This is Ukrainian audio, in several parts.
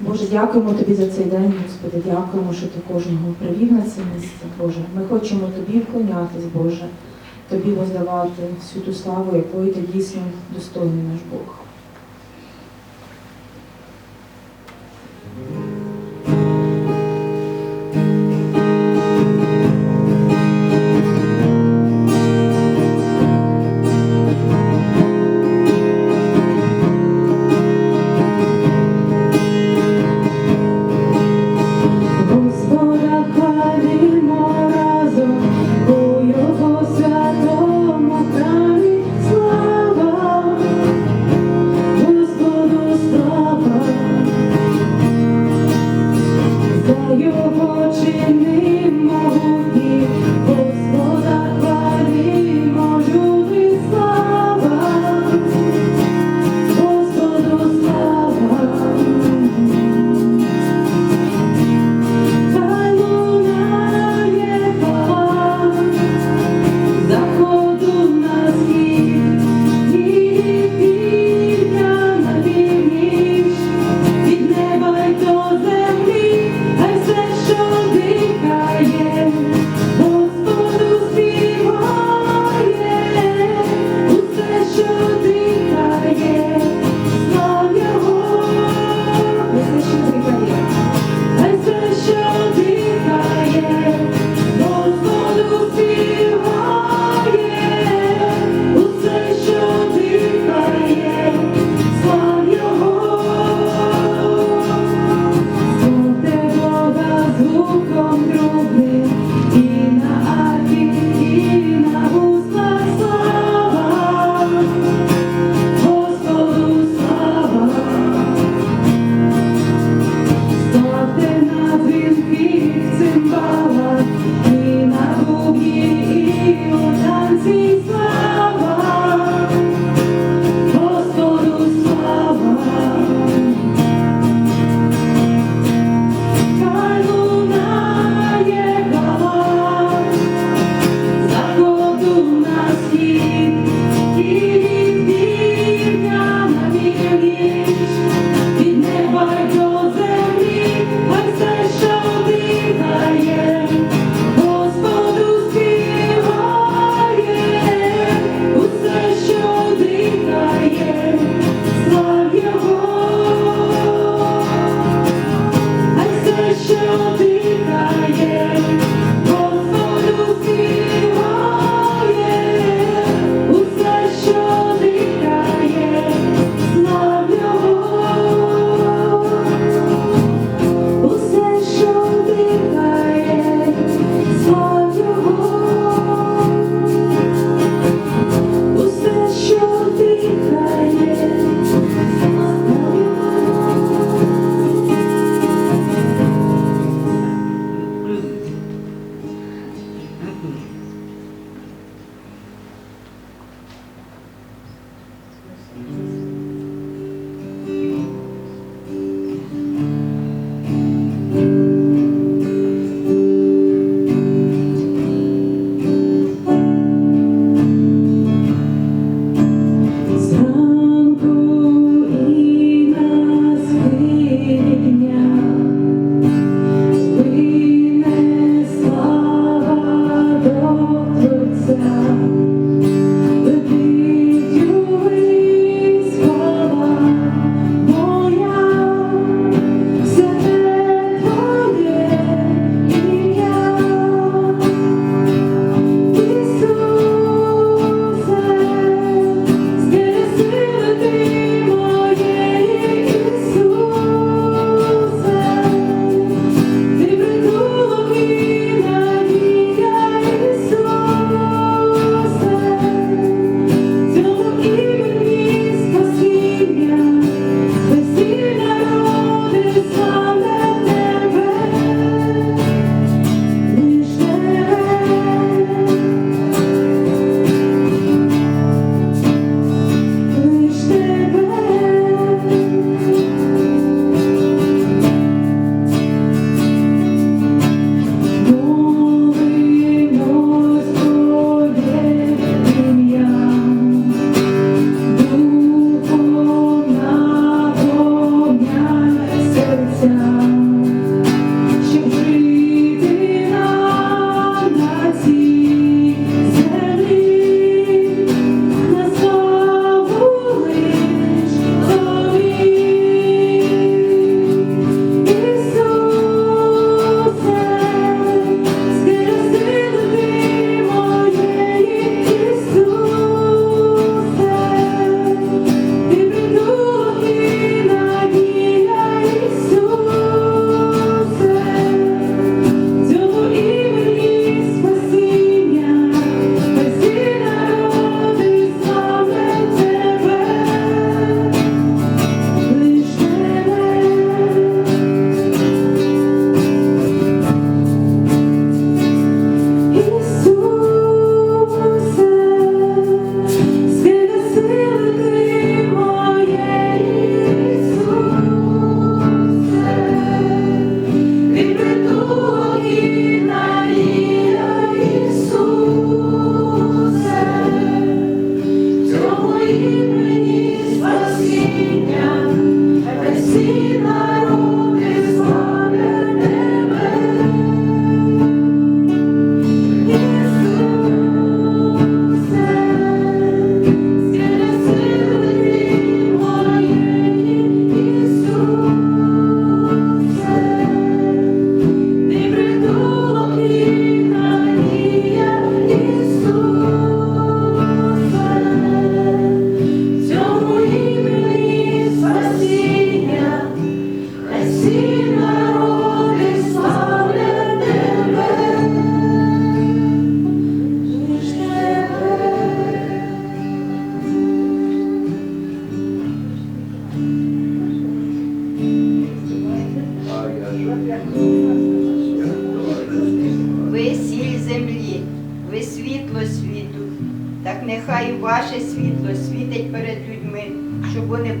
Боже, дякуємо тобі за цей день, Господи, дякуємо, що ти кожного привів на це місце, Боже. Ми хочемо тобі вклонятись, Боже, тобі воздавати всю ту славу, якої ти дійсно достойний наш Бог.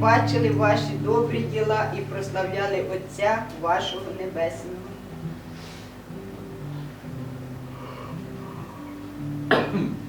бачили ваші добрі діла і прославляли Отця вашого Небесного.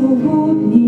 Голодні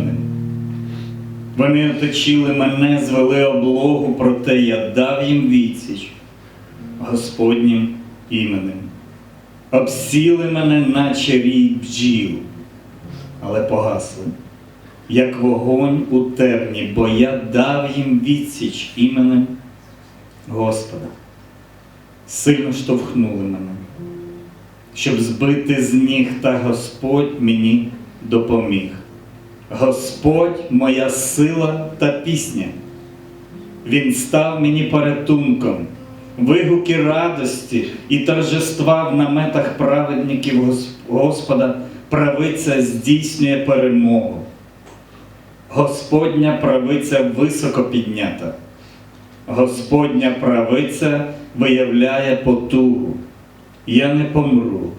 Іменем. Вони оточили мене, звели облогу, проте я дав їм відсіч Господнім іменем. Обсіли мене, наче рій бджіл, але погасли, як вогонь у терні, бо я дав їм відсіч іменем Господа. Сильно штовхнули мене, щоб збити з ніг, та Господь мені допоміг. Господь моя сила та пісня. Він став мені порятунком, вигуки радості і торжества в наметах праведників Господа, правиця здійснює перемогу. Господня правиця високо піднята. Господня правиця виявляє потугу. Я не помру,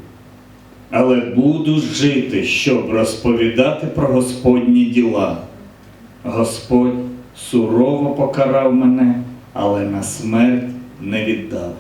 але буду жити, щоб розповідати про Господні діла. Господь сурово покарав мене, але на смерть не віддав.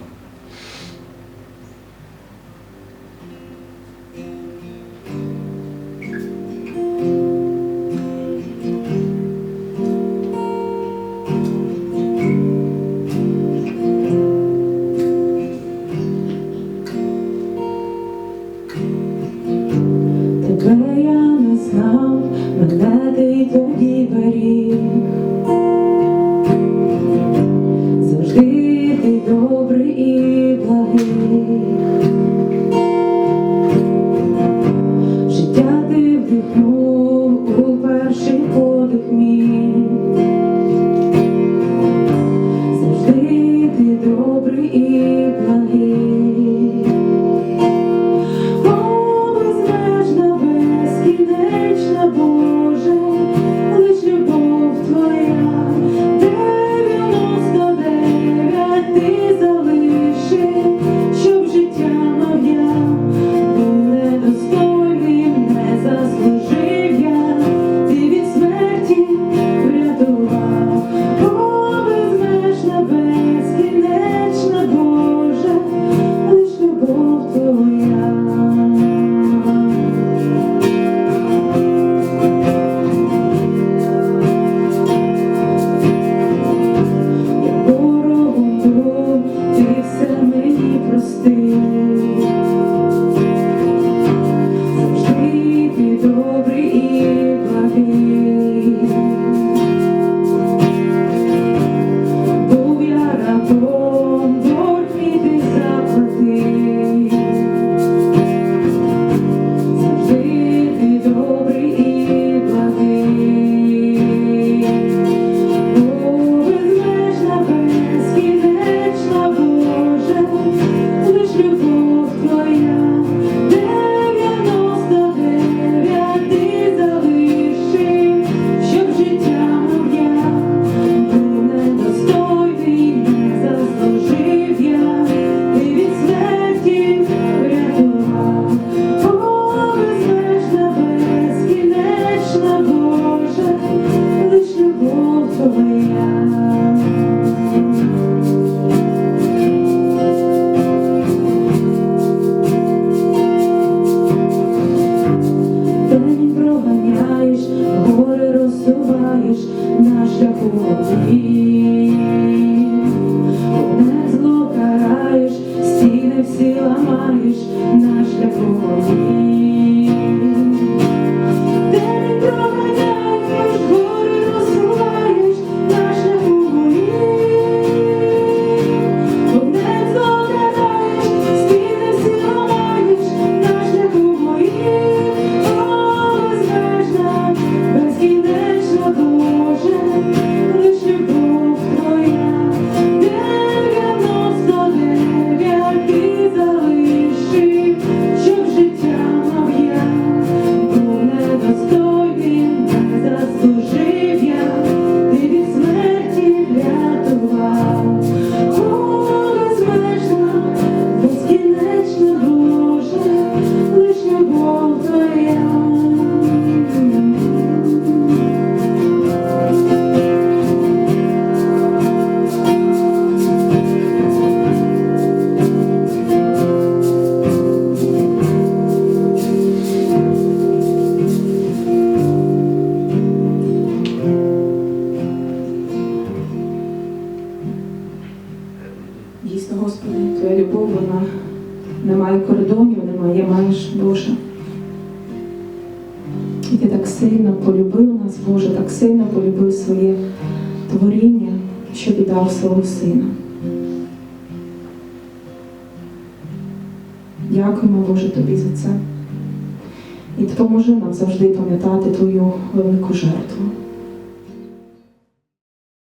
Меж, Боже. І ти так сильно полюбив нас, Боже, так сильно полюбив своє творіння, що віддав свого сина. Дякуємо, Боже, тобі за це. І допоможи нам завжди пам'ятати Твою велику жертву.